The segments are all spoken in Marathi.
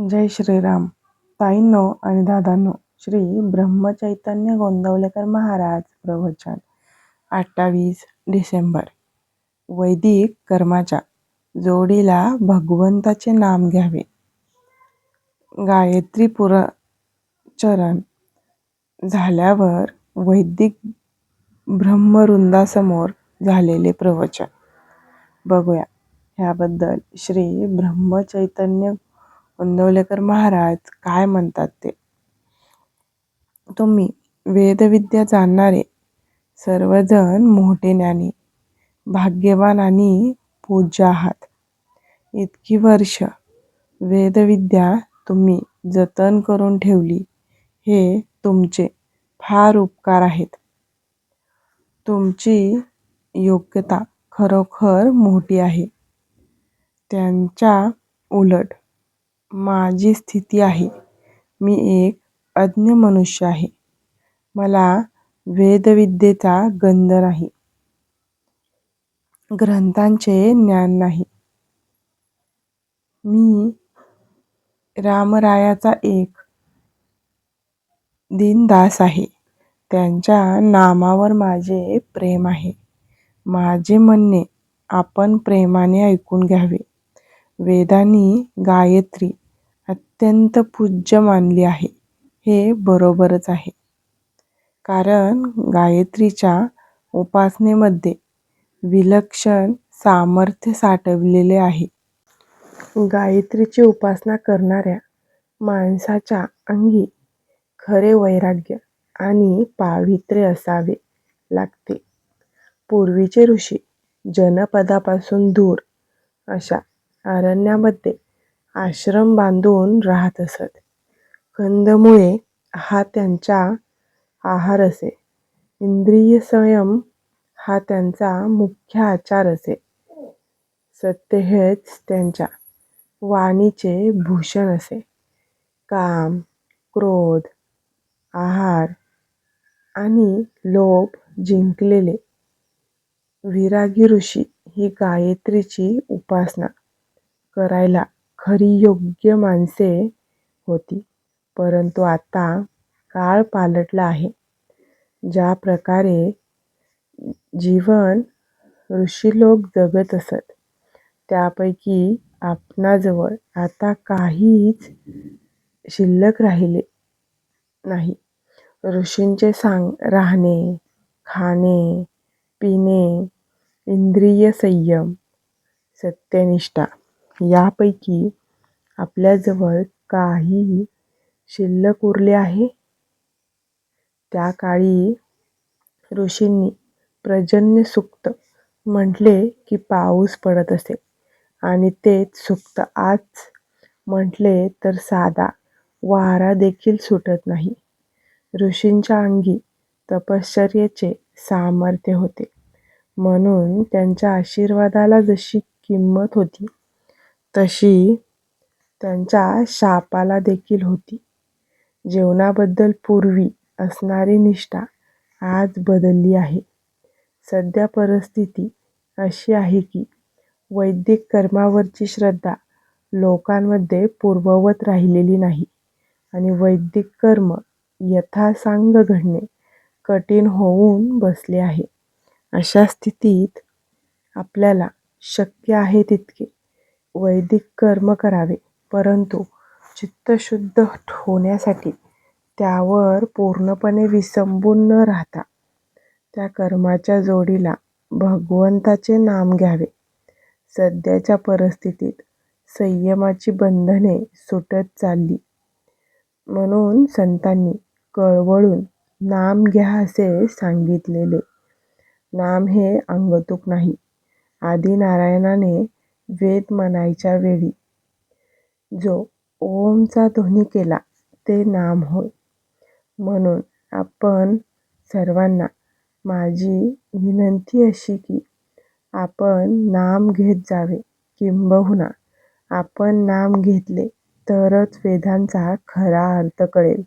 जय श्रीराम. ताईंनो आणि दादांनो श्री ब्रह्मचैतन्य गोंदवलेकर महाराज प्रवचन. अठ्ठावीस डिसेंबर. वैदिक कर्माच्या जोडीला भगवंताचे नाम घ्यावे. गायत्री पुरचरण झाल्यावर वैदिक ब्रह्मवृंदासमोर झालेले प्रवचन. बघूया. ह्याबद्दल श्री ब्रह्मचैतन्य गोंदवलेकर महाराज काय म्हणतात ते? तुम्ही वेदविद्या जाणणारे सर्वजण मोठे ज्ञानी भाग्यवान आणि पूज्य आहात. इतकी वर्ष वेदविद्या तुम्ही जतन करून ठेवली हे तुमचे फार उपकार आहेत. तुमची योग्यता खरोखर मोठी आहे. त्यांच्या उलट माझी स्थिती आहे. मी एक अज्ञ मनुष्य आहे. मला वेदविद्येचा गंध नाही. ग्रंथांचे ज्ञान नाही. मी रामरायाचा एक दीनदास आहे. त्यांच्या नामावर माझे प्रेम आहे. माझे म्हणणे आपण प्रेमाने ऐकून घ्यावे. वेदांनी गायत्री अत्यंत पूज्य मानली आहे. हे बरोबरच आहे. कारण गायत्रीच्या उपासनेमध्ये विलक्षण सामर्थ्य साठवलेले आहे. गायत्रीची उपासना करणाऱ्या माणसाच्या अंगी खरे वैराग्य आणि पावित्र्य असावे लागते. पूर्वीचे ऋषी जनपदापासून दूर अशा अरण्यामध्ये आश्रम बांधून राहत असत. कंदमुळे हा त्यांचा आहार असे. इंद्रिय संयम हा त्यांचा मुख्य आचार असे. सत्य हेच त्यांच्या वाणीचे भूषण असे. काम क्रोध आहार आणि लोभ जिंकलेले. विरागी ऋषी ही गायत्रीची उपासना करायला खरी योग्य माणसे होती. परंतु आता काळ पालटला आहे. ज्या प्रकारे जीवन ऋषी लोक जगत असत त्यापैकी आपणाजवळ आता काहीच शिल्लक राहिले नाही. ऋषींचे सांग राहणे खाणे पिणे इंद्रिय संयम सत्यनिष्ठा यापैकी आपल्याजवळ काही शिल्लक उरले आहे. त्या काळी ऋषींनी पर्जन्य सुक्त म्हटले की पाऊस पडत असे आणि तेच सुक्त आज म्हटले तर साधा वारा देखील सुटत नाही. ऋषींच्या अंगी तपश्चर्येचे सामर्थ्य होते. म्हणून त्यांच्या आशीर्वादाला जशी किंमत होती तशी त्यांच्या शापाला देखील होती. जेवणाबद्दल पूर्वी असणारी निष्ठा आज बदलली आहे. सध्या परिस्थिती अशी आहे की वैदिक कर्मावरची श्रद्धा लोकांमध्ये पूर्ववत राहिलेली नाही आणि वैदिक कर्म यथासांग घडणे कठीण होऊन बसले आहे. अशा स्थितीत आपल्याला शक्य आहे तितके वैदिक कर्म करावे. परंतु चित्तशुद्ध होण्यासाठी त्यावर पूर्णपणे विसंबून न राहता त्या कर्माच्या जोडीला भगवंताचे नाम घ्यावे. सध्याच्या परिस्थितीत संयमाची बंधने सुटत चालली. म्हणून संतांनी कळवळून नाम घ्या असे सांगितलेले. नाम हे अंगतूक नाही. आदिनारायणाने वेद म्हणायच्या वेळी जो ओमचा ध्वनी केला ते नाम होय. म्हणून आपण सर्वांना माझी विनंती अशी की आपण नाम घेत जावे किंबहुना आपण नाम घेतले तरच वेदांचा खरा अर्थ कळेल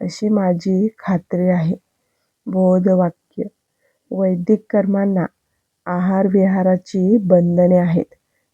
अशी माझी खात्री आहे. बोधवाक्य. वैदिक कर्मांना आहार विहाराची बंधने आहेत.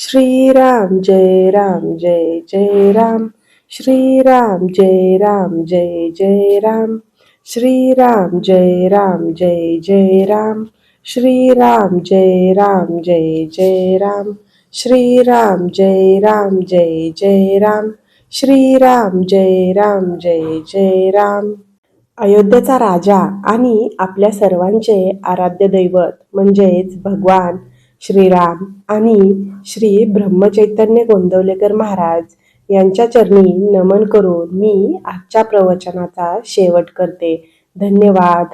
श्रीराम जय राम जय जय राम। श्रीराम जय राम जय जय राम। श्रीराम जय राम जय जय राम। श्रीराम जय राम जय जय राम। श्रीराम जय राम जय जय राम। श्रीराम जय राम जय जय राम। अयोध्येचा राजा आणि आपल्या सर्वांचे आराध्य दैवत म्हणजेच भगवान श्रीराम आणि श्री ब्रह्मचैतन्य गोंदवलेकर महाराज यांच्या चरणी नमन करून मी आजच्या प्रवचनाचा शेवट करते. धन्यवाद.